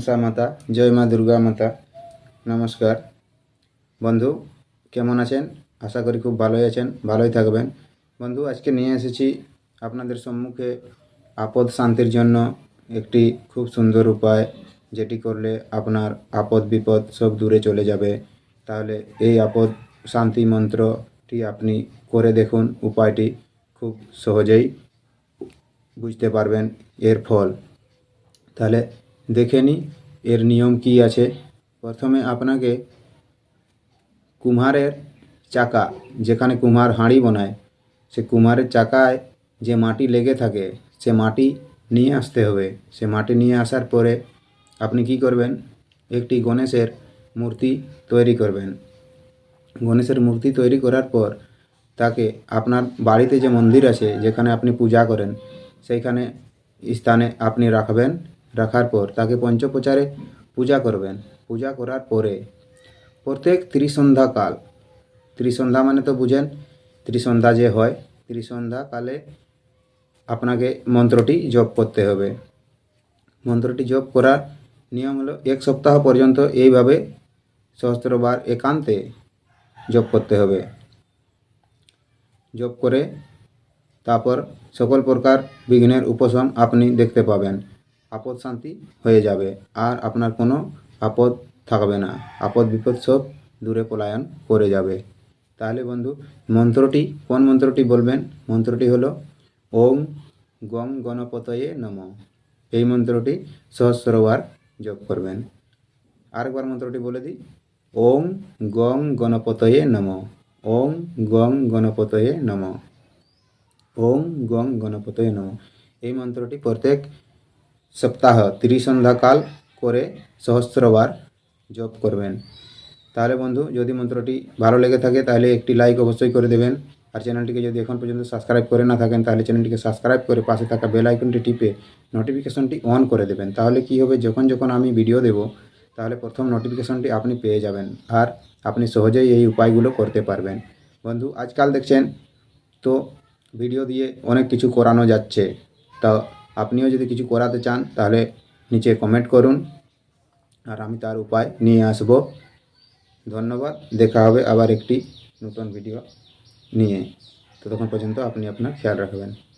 মনসা মাতা, জয় মা দুর্গা মাতা। নমস্কার। বন্ধু, কেমন আছেন? আশা করি খুব ভালোই আছেন, ভালোই থাকবেন। বন্ধু, আজকে নিয়ে এসেছি আপনাদের সম্মুখে আপদ শান্তির জন্য একটি খুব সুন্দর উপায়, যেটি করলে আপনার আপদ বিপদ সব দূরে চলে যাবে। তাহলে এই আপদ শান্তি মন্ত্রটি আপনি করে দেখুন, উপায়টি খুব সহজেই বুঝতে পারবেন এর ফল। তাহলে দেখে নিই এর নিয়ম কি আছে? প্রথমে আপনাকে কুম্হারের চাকা, যেখানে কুম্হার হাঁড়ি বানায়, সে কুম্হারের চাকায় যে মাটি লেগে থাকে, সে মাটি নিয়ে আসতে হবে। সে মাটি নিয়ে আসার পরে আপনি কি করবেন? একটি গণেশের মূর্তি তৈরি করবেন। গণেশের মূর্তি তৈরি করার পর তাকে আপনার বাড়িতে যে মন্দির আছে, যেখানে আপনি পূজা করেন, সেইখানে স্থানে আপনি রাখবেন। রাখার পর তাকে পঞ্চপ্রচারে পূজা করবেন। পূজা করার পরে প্রত্যেক ত্রিসন্ধ্যা কাল, ত্রিসন্ধ্যা মানে তো বুঝেন, ত্রিসন্ধ্যা যে হয়, ত্রিসন্ধ্যা কালে আপনাকে মন্ত্রটি জপ করতে হবে। মন্ত্রটি জপ করার নিয়ম হলো এক সপ্তাহ পর্যন্ত এইভাবে সহস্রবার একান্তে জপ করতে হবে। জপ করে তারপর সকল প্রকার বিঘ্নের উপশম আপনি দেখতে পাবেন। আপদ শান্তি হয়ে যাবে। আর আপনার কোনো আপদ থাকবে না। আপদ বিপদ সব দূরে পলায়ন করে যাবে। তাহলে বন্ধু, মন্ত্রটি, কোন মন্ত্রটি বলবেন? মন্ত্রটি হলো, ওম গম গণপতয়ে নম। এই মন্ত্রটি সহস্রবার যোগ করবেন। আরেকবার মন্ত্রটি বলে দিই। ওম গং গণপতয়ে নম। ওম গং গণপতয়ে নম। ওম গং গণপতয়ে নম। এই মন্ত্রটি প্রত্যেক সপ্তাহ ত্রিসন্ধ্যাকাল করে সহস্রবার জপ করবেন। তাহলে বন্ধু, যদি মন্ত্রটি ভালো লেগে থাকে, তাহলে একটি লাইক অবশ্যই করে দেবেন। আর চ্যানেলটিকে যদি এখন পর্যন্ত সাবস্ক্রাইব করে না থাকেন, তাহলে চ্যানেলটিকে সাবস্ক্রাইব করে পাশে থাকা বেল আইকনটি টিপে নোটিফিকেশনটি অন করে দেবেন। তাহলে কি হবে, যখন যখন আমি ভিডিও দেব, তাহলে প্রথম নোটিফিকেশনটি আপনি পেয়ে যাবেন। আর আপনি সহজেই এই উপায়গুলো করতে পারবেন। বন্ধু, আজকাল দেখছেন, তো ভিডিও দিয়ে অনেক কিছু করানো যাচ্ছে। তা আপনিও যদি কিছু করাতে চান, তাহলে নিচে কমেন্ট করুন। আর আমি তার উপায় নিয়ে আসব। ধন্যবাদ। দেখা হবে আবার একটি নতুন ভিডিও নিয়ে। ততক্ষণ পর্যন্ত আপনি আপনার খেয়াল রাখবেন।